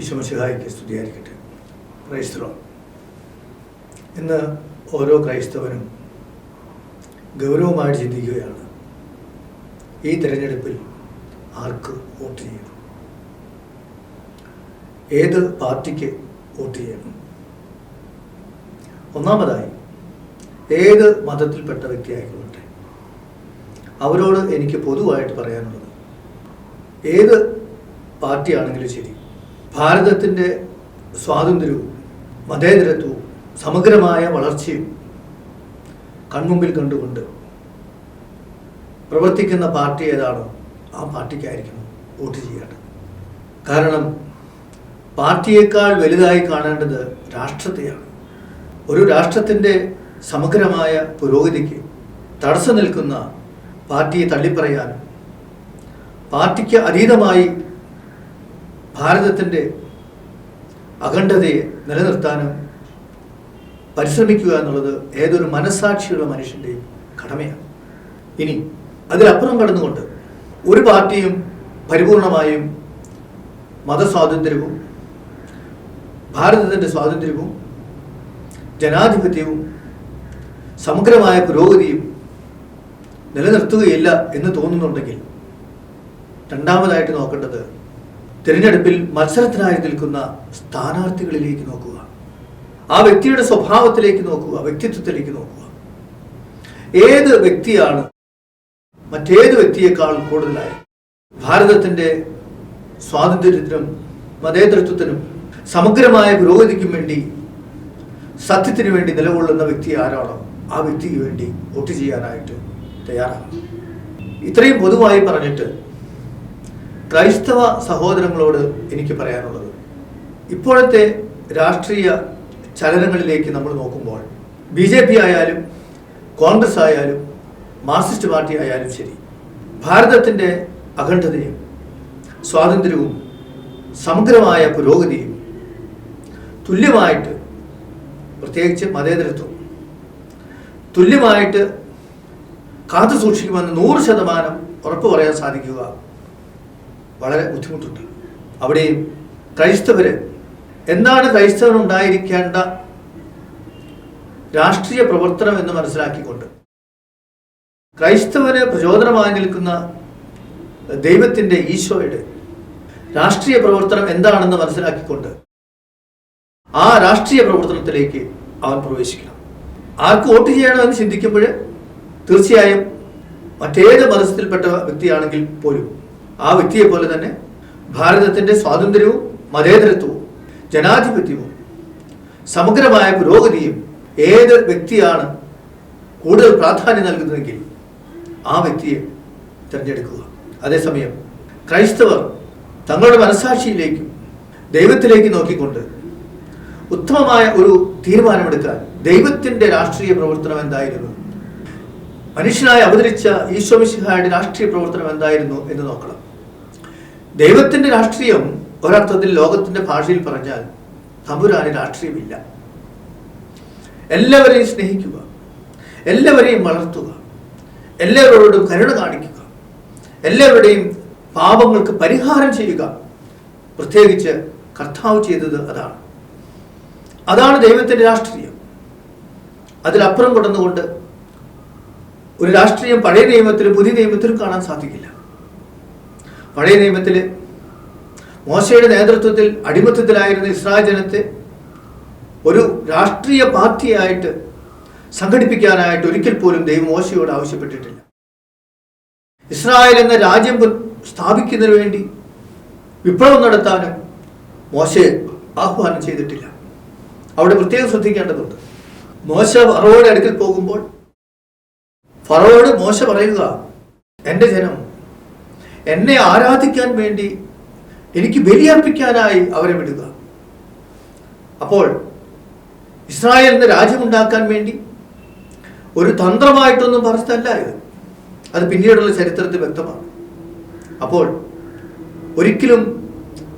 വിശ്വമശിഹായിക്ക് സ്തുതിയായിരിക്കട്ടെ. ക്രൈസ്തവ ഇന്ന് ഓരോ ക്രൈസ്തവനും ഗൗരവമായിട്ട് ചിന്തിക്കുകയാണ്. ഈ തിരഞ്ഞെടുപ്പിൽ ആർക്ക് വോട്ട് ചെയ്യണം? ഏത് പാർട്ടിക്ക് വോട്ട് ചെയ്യണം? ഒന്നാമതായി ഏത് മതത്തിൽപ്പെട്ട വ്യക്തിയായിക്കൊള്ളട്ടെ? അവരോട് എനിക്ക് പൊതുവായിട്ട് പറയാനുള്ളത് ഏത് പാർട്ടിയാണെങ്കിലും ശരി ഭാരതത്തിന്റെ സ്വാതന്ത്ര്യവും മതേതരത്വവും സമഗ്രമായ വളർച്ചയും കൺമുമ്പിൽ കണ്ടുകൊണ്ട് പ്രവർത്തിക്കുന്ന പാർട്ടി ഏതാണോ ആ പാർട്ടിക്കായിരിക്കണം വോട്ട് ചെയ്യേണ്ടത്. കാരണം പാർട്ടിയേക്കാൾ വലുതായി കാണേണ്ടത് രാഷ്ട്രത്തെയാണ്. ഒരു രാഷ്ട്രത്തിന്റെ സമഗ്രമായ പുരോഗതിക്ക് തടസ്സം നിൽക്കുന്ന പാർട്ടിയെ തള്ളിപ്പറയാനും പാർട്ടിക്ക് അതീതമായി ഭാരതത്തിന്റെ അഖണ്ഡതയെ നിലനിർത്താനും പരിശ്രമിക്കുക എന്നുള്ളത് ഏതൊരു മനസ്സാക്ഷിയുള്ള മനുഷ്യന്റെയും കടമയാണ്. ഇനി അതിലപ്പുറം കടന്നുകൊണ്ട് ഒരു പാർട്ടിയും പരിപൂർണമായും മതസ്വാതന്ത്ര്യവും ഭാരതത്തിന്റെ സ്വാതന്ത്ര്യവും ജനാധിപത്യവും സമഗ്രമായ പുരോഗതിയും നിലനിർത്തുകയില്ല എന്ന് തോന്നുന്നുണ്ടെങ്കിൽ രണ്ടാമതായിട്ട് നോക്കേണ്ടത് തിരഞ്ഞെടുപ്പിൽ മത്സരത്തിനായി നിൽക്കുന്ന സ്ഥാനാർത്ഥികളിലേക്ക് നോക്കുക. ആ വ്യക്തിയുടെ സ്വഭാവത്തിലേക്ക് നോക്കുക വ്യക്തിത്വത്തിലേക്ക് നോക്കുക. ഏത് വ്യക്തിയാണ് മറ്റേത് വ്യക്തിയേക്കാൾ കൂടുതലായി? ഭാരതത്തിന്റെ സ്വാതന്ത്ര്യത്തിനും മതേതൃത്വത്തിനും സമഗ്രമായ പുരോഗതിക്കും വേണ്ടി സത്യത്തിന് വേണ്ടി നിലകൊള്ളുന്ന വ്യക്തി ആരാണോ ആ വ്യക്തിക്ക് വേണ്ടി വോട്ട് ചെയ്യാനായിട്ട് തയ്യാറാണ്. ഇത്രയും പൊതുവായി പറഞ്ഞിട്ട് ക്രൈസ്തവ സഹോദരങ്ങളോട് എനിക്ക് പറയാനുള്ളത്. ഇപ്പോഴത്തെ രാഷ്ട്രീയ ചലനങ്ങളിലേക്ക് നമ്മൾ നോക്കുമ്പോൾ ബി ജെ പി ആയാലും കോൺഗ്രസ് ആയാലും മാർക്സിസ്റ്റ് പാർട്ടി ആയാലും ശരി ഭാരതത്തിന്റെ അഖണ്ഡതയും സ്വാതന്ത്ര്യവും സമഗ്രമായ പുരോഗതിയും തുല്യമായിട്ട് പ്രത്യേകിച്ച് മതേതരത്വം തുല്യമായിട്ട് കാത്തു സൂക്ഷിക്കുമെന്ന് നൂറ് ശതമാനം ഉറപ്പു പറയാൻ സാധിക്കുക. വളരെ ബുദ്ധിമുട്ടുണ്ട്. അവിടെ ക്രൈസ്തവര് എന്താണ് ക്രൈസ്തവർ ഉണ്ടായിരിക്കേണ്ട രാഷ്ട്രീയ പ്രവർത്തനം എന്ന് മനസ്സിലാക്കിക്കൊണ്ട് ക്രൈസ്തവന് പ്രചോദനമായി നിൽക്കുന്ന ദൈവത്തിന്റെ ഈശോയുടെ രാഷ്ട്രീയ പ്രവർത്തനം എന്താണെന്ന് മനസ്സിലാക്കിക്കൊണ്ട് ആ രാഷ്ട്രീയ പ്രവർത്തനത്തിലേക്ക് അവൻ പ്രവേശിക്കണം. ആർക്ക് വോട്ട് ചെയ്യണമെന്ന് ചിന്തിക്കുമ്പോൾ തീർച്ചയായും മറ്റേത് മതത്തിൽപ്പെട്ട വ്യക്തിയാണെങ്കിൽ പോലും ആ വ്യക്തിയെ പോലെ തന്നെ ഭാരതത്തിന്റെ സ്വാതന്ത്ര്യവും മതേതരത്വവും ജനാധിപത്യവും സമഗ്രമായ പുരോഗതിയും ഏത് വ്യക്തിയാണ് കൂടുതൽ പ്രാധാന്യം നൽകുന്നതെങ്കിൽ ആ വ്യക്തിയെ തിരഞ്ഞെടുക്കുക. അതേസമയം ക്രൈസ്തവർ തങ്ങളുടെ മനസാക്ഷിയിലേക്കും ദൈവത്തിലേക്ക് നോക്കിക്കൊണ്ട് ഉത്തമമായ ഒരു തീരുമാനമെടുക്കാൻ ദൈവത്തിന്റെ രാഷ്ട്രീയ പ്രവർത്തനം എന്തായിരുന്നു? മനുഷ്യനായി അവതരിച്ച ഈശ്വമിശിഹായുടെ രാഷ്ട്രീയ പ്രവർത്തനം എന്തായിരുന്നു എന്ന് നോക്കണം. ദൈവത്തിന്റെ രാഷ്ട്രീയം ഒരർത്ഥത്തിൽ ലോകത്തിന്റെ ഭാഷയിൽ പറഞ്ഞാൽ തമ്പുരാന് രാഷ്ട്രീയമില്ല. എല്ലാവരെയും സ്നേഹിക്കുക എല്ലാവരെയും വളർത്തുക എല്ലാവരോടും കരുണ കാണിക്കുക എല്ലാവരുടെയും പാപങ്ങൾക്ക് പരിഹാരം ചെയ്യുക. പ്രത്യേകിച്ച് കർത്താവ് ചെയ്തത് അതാണ്. അതാണ് ദൈവത്തിന്റെ രാഷ്ട്രീയം. അതിലപ്പുറം കൊണ്ടുവന്നുകൊണ്ട് ഒരു രാഷ്ട്രീയം പഴയ നിയമത്തിലും പുതിയ നിയമത്തിലും കാണാൻ സാധിക്കില്ല. പഴയ നിയമത്തിൽ മോശയുടെ നേതൃത്വത്തിൽ അടിമത്തത്തിലായിരുന്ന ഇസ്രായേൽ ജനത്തെ ഒരു രാഷ്ട്രീയ പാർട്ടിയായിട്ട് സംഘടിപ്പിക്കാനായിട്ട് ഒരിക്കൽ പോലും ദൈവം മോശയോട് ആവശ്യപ്പെട്ടിട്ടില്ല. ഇസ്രായേൽ എന്ന രാജ്യം സ്ഥാപിക്കുന്നതിന് വേണ്ടി വിപ്ലവം നടത്താനും മോശയെ ആഹ്വാനം ചെയ്തിട്ടില്ല. അവിടെ പ്രത്യേകം ശ്രദ്ധിക്കേണ്ടതുണ്ട്. മോശ ഫറോയുടെ അടുക്കൽ പോകുമ്പോൾ ഫറോയോട് മോശ പറയുക എന്റെ ജനം എന്നെ ആരാധിക്കാൻ വേണ്ടി എനിക്ക് ബലിയർപ്പിക്കാനായി അവരെ വിടുക. അപ്പോൾ ഇസ്രായേലിന് രാജ്യമുണ്ടാക്കാൻ വേണ്ടി ഒരു തന്ത്രമായിട്ടൊന്നും പറഞ്ഞതല്ല ഇത്. അത് പിന്നീടുള്ള ചരിത്രത്തിൽ വ്യക്തമാണ്. അപ്പോൾ ഒരിക്കലും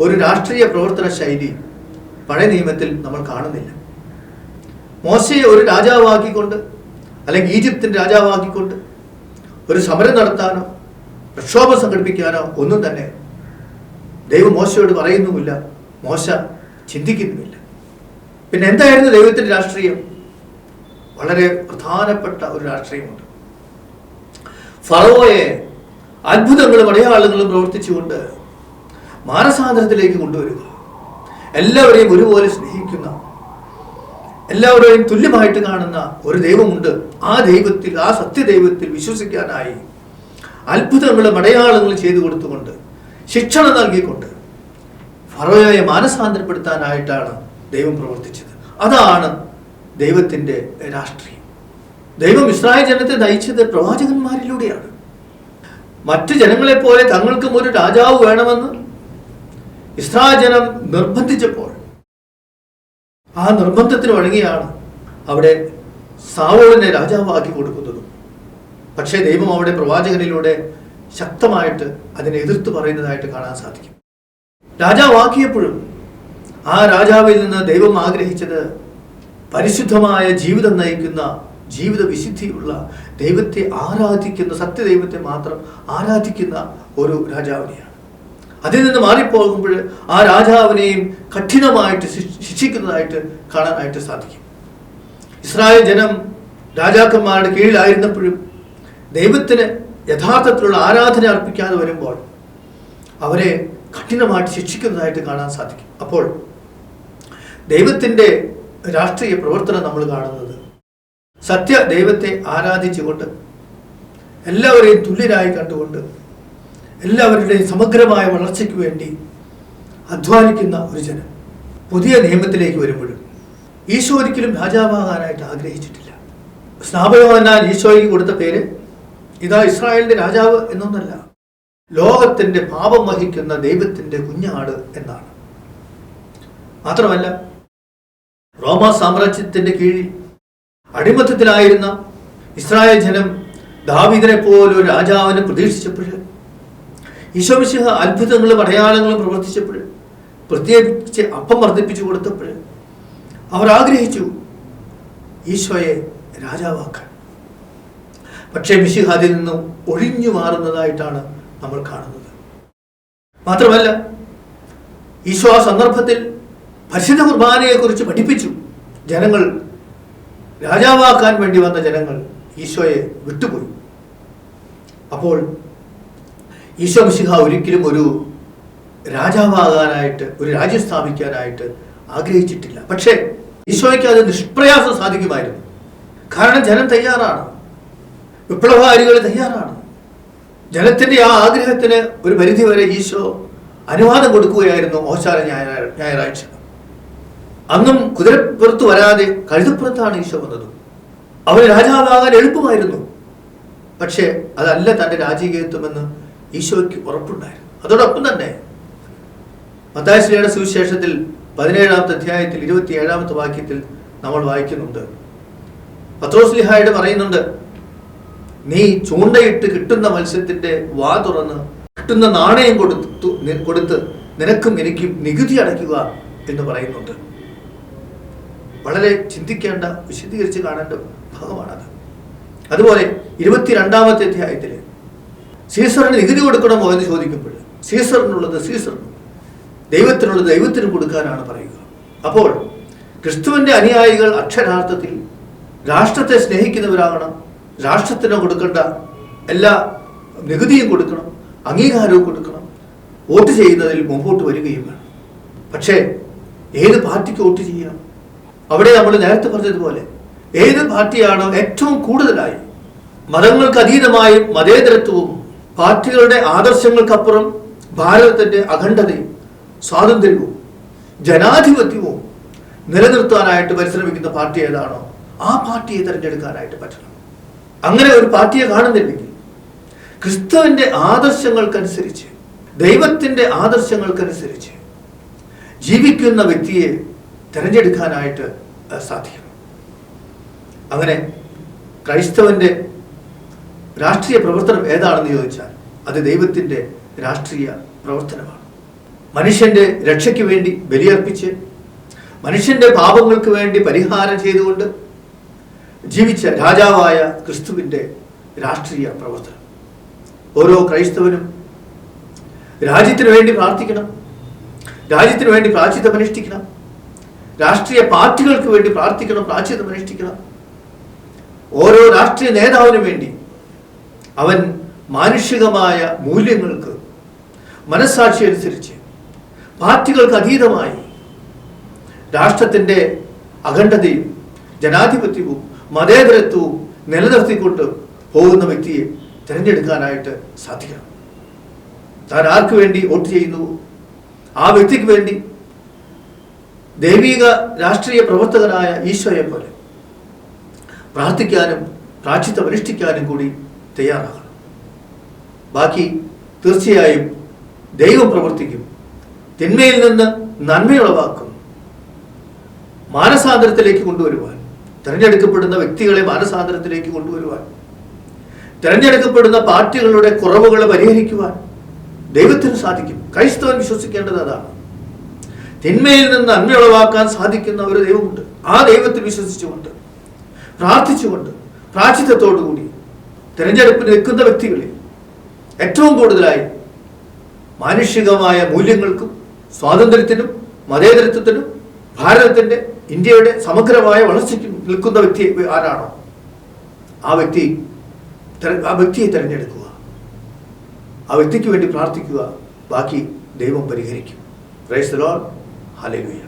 ഒരു രാഷ്ട്രീയ പ്രവർത്തന ശൈലി പഴയ നിയമത്തിൽ നമ്മൾ കാണുന്നില്ല. മോശയെ ഒരു രാജാവാക്കിക്കൊണ്ട് അല്ലെങ്കിൽ ഈജിപ്തിന്റെ രാജാവാക്കിക്കൊണ്ട് ഒരു സമരം നടത്താനോ പ്രക്ഷോഭം സംഘടിപ്പിക്കാനോ ഒന്നും തന്നെ ദൈവം മോശയോട് പറയുന്നുമില്ല. മോശ ചിന്തിക്കുന്നുമില്ല. പിന്നെ എന്തായിരുന്നു ദൈവത്തിന്റെ രാഷ്ട്രീയം? വളരെ പ്രധാനപ്പെട്ട ഒരു രാഷ്ട്രീയമുണ്ട്. ഫറവോയെ അത്ഭുതങ്ങളും അടയാളങ്ങളും പ്രവർത്തിച്ചുകൊണ്ട് മാനസാന്തരത്തിലേക്ക് കൊണ്ടുവരിക. എല്ലാവരെയും ഒരുപോലെ സ്നേഹിക്കുന്ന എല്ലാവരെയും തുല്യമായിട്ട് കാണുന്ന ഒരു ദൈവമുണ്ട്. ആ ദൈവത്തിൽ ആ സത്യദൈവത്തിൽ വിശ്വസിക്കാനായി അത്ഭുതങ്ങളും അടയാളങ്ങളും ചെയ്തു കൊടുത്തുകൊണ്ട് ശിക്ഷണം നൽകിക്കൊണ്ട് ഫറോയെ മാനസാന്തരപ്പെടുത്താനായിട്ടാണ് ദൈവം പ്രവർത്തിച്ചത്. അതാണ് ദൈവത്തിന്റെ രാഷ്ട്രീയം. ദൈവം ഇസ്രായേൽ ജനത്തെ നയിച്ചത് പ്രവാചകന്മാരിലൂടെയാണ്. മറ്റു ജനങ്ങളെപ്പോലെ തങ്ങൾക്കും ഒരു രാജാവ് വേണമെന്ന് ഇസ്രായേൽ ജനം നിർബന്ധിച്ചപ്പോൾ ആ നിർബന്ധത്തിന് വഴങ്ങിയാണ് അവിടെ സാവോളിനെ രാജാവാക്കി കൊടുക്കുന്നതും. പക്ഷേ ദൈവം അവിടെ പ്രവാചകനിലൂടെ ശക്തമായിട്ട് അതിനെ എതിർത്ത് പറയുന്നതായിട്ട് കാണാൻ സാധിക്കും. രാജാവാക്കിയപ്പോഴും ആ രാജാവിൽ നിന്ന് ദൈവം ആഗ്രഹിച്ചത് പരിശുദ്ധമായ ജീവിതം നയിക്കുന്ന ജീവിത വിശുദ്ധിയുള്ള ദൈവത്തെ ആരാധിക്കുന്ന സത്യദൈവത്തെ മാത്രം ആരാധിക്കുന്ന ഒരു രാജാവിനെയാണ്. അതിൽ നിന്ന് മാറിപ്പോകുമ്പോൾ ആ രാജാവിനെയും കഠിനമായിട്ട് ശിക്ഷ- ശിക്ഷിക്കുന്നതായിട്ട് കാണാനായിട്ട് സാധിക്കും. ഇസ്രായേൽ ജനം രാജാക്കന്മാരുടെ കീഴിലായിരുന്നപ്പോഴും ദൈവത്തിന് യഥാർത്ഥത്തിലുള്ള ആരാധന അർപ്പിക്കാതെ വരുമ്പോൾ അവരെ കഠിനമായിട്ട് ശിക്ഷിക്കുന്നതായിട്ട് കാണാൻ സാധിക്കും. അപ്പോൾ ദൈവത്തിന്റെ രാഷ്ട്രീയ പ്രവർത്തനം നമ്മൾ കാണുന്നത് സത്യ ദൈവത്തെ ആരാധിച്ചുകൊണ്ട് എല്ലാവരെയും തുല്യരായി കണ്ടുകൊണ്ട് എല്ലാവരുടെയും സമഗ്രമായ വളർച്ചയ്ക്ക് വേണ്ടി അധ്വാനിക്കുന്ന ഒരു ജനം പുതിയ നിയമത്തിലേക്ക് വരുമ്പോഴും ഈശോ ഒരിക്കലും രാജാവാകാനായിട്ട് ആഗ്രഹിച്ചിട്ടില്ല. സ്നാപകമെന്നാൽ ഈശോയ്ക്ക് കൊടുത്ത പേര് ഇതാ ഇസ്രായേലിന്റെ രാജാവ് എന്നൊന്നല്ല. ലോകത്തിന്റെ പാപം വഹിക്കുന്ന ദൈവത്തിന്റെ കുഞ്ഞാട് എന്നാണ്. മാത്രമല്ല റോമ സാമ്രാജ്യത്തിന്റെ കീഴിൽ അടിമത്തത്തിലായിരുന്ന ഇസ്രായേൽ ജനം ദാവിദിനെ പോലെ ഒരു രാജാവിനെ പ്രതീക്ഷിച്ചപ്പോൾ ഈശോമിശിഹ അത്ഭുതങ്ങളും അടയാളങ്ങളും പ്രവർത്തിച്ചപ്പോൾ പ്രത്യേകിച്ച് അപ്പം വർദ്ധിപ്പിച്ചു കൊടുത്തപ്പോൾ അവർ ആഗ്രഹിച്ചു ഈശോയെ രാജാവാക്കാൻ. പക്ഷേ മിശിഹ അതിൽ നിന്നും ഒഴിഞ്ഞു മാറുന്നതായിട്ടാണ് നമ്മൾ കാണുന്നത്. മാത്രമല്ല ഈശോ ആ സന്ദർഭത്തിൽ പരിശുദ്ധ കുർബാനയെക്കുറിച്ച് പഠിപ്പിച്ചു. ജനങ്ങൾ രാജാവാക്കാൻ വേണ്ടി വന്ന ജനങ്ങൾ ഈശോയെ വിട്ടുപോയി. അപ്പോൾ ഈശോ മിശിഹ ഒരിക്കലും ഒരു രാജാവാകാനായിട്ട് ഒരു രാജ്യം സ്ഥാപിക്കാനായിട്ട് ആഗ്രഹിച്ചിട്ടില്ല. പക്ഷേ ഈശോയ്ക്ക് അത് നിഷ്പ്രയാസം സാധിക്കുമായിരുന്നു. കാരണം ജനം തയ്യാറാണ്. വിപ്ലവകാരികൾ തയ്യാറാണ്. ജനത്തിന്റെ ആ ആഗ്രഹത്തിന് ഒരു പരിധിവരെ ഈശോ അനുവാദം കൊടുക്കുകയായിരുന്നു ഓശാല ഞായറാ ഞായറാഴ്ച. അന്നും കുതിരപ്പുറത്ത് വരാതെ കഴുതപ്പുറത്താണ് ഈശോ വന്നത്. അവന് രാജാവാകാൻ എളുപ്പമായിരുന്നു. പക്ഷേ അതല്ല തന്റെ രാജകീയത്വമെന്ന് ഈശോയ്ക്ക് ഉറപ്പുണ്ടായിരുന്നു. അതോടൊപ്പം തന്നെ മത്താശ്രീയുടെ സുവിശേഷത്തിൽ പതിനേഴാമത്തെ അധ്യായത്തിൽ ഇരുപത്തി ഏഴാമത്തെ വാക്യത്തിൽ നമ്മൾ വായിക്കുന്നുണ്ട്. പത്രോസ്ലിഹായുടെ പറയുന്നുണ്ട് നീ ചൂണ്ടയിട്ട് കിട്ടുന്ന മത്സ്യത്തിന്റെ വാ തുറന്ന് കിട്ടുന്ന നാണയം കൊടുത്തു കൊടുത്ത് നിനക്കും എനിക്കും നികുതി അടയ്ക്കുക എന്ന് പറയുന്നുണ്ട്. വളരെ ചിന്തിക്കേണ്ട വിശദീകരിച്ച് കാണേണ്ട ഭാഗമാണത്. അതുപോലെ ഇരുപത്തിരണ്ടാമത്തെ അധ്യായത്തിൽ സീസറിന് നികുതി കൊടുക്കണമോ എന്ന് ചോദിക്കുമ്പോൾ സീസറിനുള്ളത് സീസറിനും ദൈവത്തിനുള്ളത് ദൈവത്തിനും കൊടുക്കാനാണ് പറയുക. അപ്പോൾ ക്രിസ്തുവിന്റെ അനുയായികൾ അക്ഷരാർത്ഥത്തിൽ രാഷ്ട്രത്തെ സ്നേഹിക്കുന്നവരാകണം രാഷ്ട്രത്തിന് കൊടുക്കേണ്ട എല്ലാ നികുതിയും കൊടുക്കണം അംഗീകാരവും കൊടുക്കണം. വോട്ട് ചെയ്യുന്നതിൽ മുമ്പോട്ട് വരികയും വേണം. പക്ഷേ ഏത് പാർട്ടിക്ക് വോട്ട് ചെയ്യണം അവിടെ നമ്മൾ നേരത്തെ പറഞ്ഞതുപോലെ ഏത് പാർട്ടിയാണോ ഏറ്റവും കൂടുതലായി? മതങ്ങൾക്ക് അതീതമായി മതേതരത്വവും പാർട്ടികളുടെ ആദർശങ്ങൾക്കപ്പുറം ഭാരതത്തിന്റെ അഖണ്ഡതയും സ്വാതന്ത്ര്യവും ജനാധിപത്യവും നിലനിർത്താനായിട്ട് പരിശ്രമിക്കുന്ന പാർട്ടി ഏതാണോ ആ പാർട്ടിയെ തിരഞ്ഞെടുക്കാനായിട്ട് പറ്റണം. അങ്ങനെ ഒരു പാർട്ടിയെ കാണുന്നില്ലെങ്കിൽ ക്രിസ്തുവിന്റെ ആദർശങ്ങൾക്കനുസരിച്ച് ദൈവത്തിന്റെ ആദർശങ്ങൾക്കനുസരിച്ച് ജീവിക്കുന്ന വ്യക്തിയെ തിരഞ്ഞെടുക്കാനായിട്ട് സാധിക്കും. അങ്ങനെ ക്രൈസ്തവന്റെ രാഷ്ട്രീയ പ്രവർത്തനം ഏതാണെന്ന് ചോദിച്ചാൽ അത് ദൈവത്തിന്റെ രാഷ്ട്രീയ പ്രവർത്തനമാണ്. മനുഷ്യന്റെ രക്ഷയ്ക്ക് വേണ്ടി ബലിയർപ്പിച്ച് മനുഷ്യന്റെ പാപങ്ങൾക്ക് വേണ്ടി പരിഹാരം ചെയ്തുകൊണ്ട് ജീവിച്ച രാജാവായ ക്രിസ്തുവിന്റെ രാഷ്ട്രീയ പ്രവർത്തനം. ഓരോ ക്രൈസ്തവനും രാജ്യത്തിനു വേണ്ടി പ്രാർത്ഥിക്കണം. രാജ്യത്തിനു വേണ്ടി പ്രാചിതമനുഷ്ഠിക്കണം രാഷ്ട്രീയ പാർട്ടികൾക്ക് വേണ്ടി പ്രാർത്ഥിക്കണം പ്രാചിതമനുഷ്ഠിക്കണം ഓരോ രാഷ്ട്രീയ നേതാവിനും വേണ്ടി അവൻ മാനുഷികമായ മൂല്യങ്ങൾക്ക് മനസ്സാക്ഷി അനുസരിച്ച് പാർട്ടികൾക്ക് അതീതമായി രാഷ്ട്രത്തിന്റെ അഖണ്ഡതയും ജനാധിപത്യവും മതേതരത്വവും നിലനിർത്തിക്കൊണ്ട് പോകുന്ന വ്യക്തിയെ തിരഞ്ഞെടുക്കാനായിട്ട് സാധിക്കണം. താൻ ആർക്ക് വേണ്ടി വോട്ട് ചെയ്യുന്നു? ആ വ്യക്തിക്ക് വേണ്ടി ദൈവിക രാഷ്ട്രീയ പ്രവർത്തകനായ ഈശോയെ പോലെ പ്രാർത്ഥിക്കാനും പ്രാച്ചിത്വം അനുഷ്ഠിക്കാനും കൂടി തയ്യാറാകണം. ബാക്കി തീർച്ചയായും ദൈവം പ്രവർത്തിക്കും. തിന്മയിൽ നിന്ന് നന്മയുളവാക്കും. മാനസാന്തരത്തിലേക്ക് കൊണ്ടുവരുവാൻ തിരഞ്ഞെടുക്കപ്പെടുന്ന വ്യക്തികളെ മാനസാന്തരത്തിലേക്ക് കൊണ്ടുവരുവാൻ തിരഞ്ഞെടുക്കപ്പെടുന്ന പാർട്ടികളുടെ കുറവുകളെ പരിഹരിക്കുവാൻ ദൈവത്തിന് സാധിക്കും. ക്രൈസ്തവൻ വിശ്വസിക്കേണ്ടത് അതാണ്. തിന്മയിൽ നിന്ന് അന്മയുളവാക്കാൻ സാധിക്കുന്ന ഒരു ദൈവമുണ്ട്. ആ ദൈവത്തിൽ വിശ്വസിച്ചുകൊണ്ട് പ്രാർത്ഥിച്ചുകൊണ്ട് പ്രാർത്ഥിത്വത്തോടുകൂടി തിരഞ്ഞെടുപ്പിന് നിൽക്കുന്ന വ്യക്തികളിൽ ഏറ്റവും കൂടുതലായി മാനുഷികമായ മൂല്യങ്ങൾക്കും സ്വാതന്ത്ര്യത്തിനും മതേതരത്വത്തിനും ഭാരതത്തിന്റെ ഇന്ത്യയുടെ സമഗ്രമായ വളർച്ചയ്ക്ക് നിൽക്കുന്ന വ്യക്തി ആരാണോ? ആ വ്യക്തി ആ വ്യക്തിയെ തിരഞ്ഞെടുക്കുക. ആ വ്യക്തിക്ക് വേണ്ടി പ്രാർത്ഥിക്കുക. ബാക്കി ദൈവം പരിഹരിക്കും. Price load hallelujah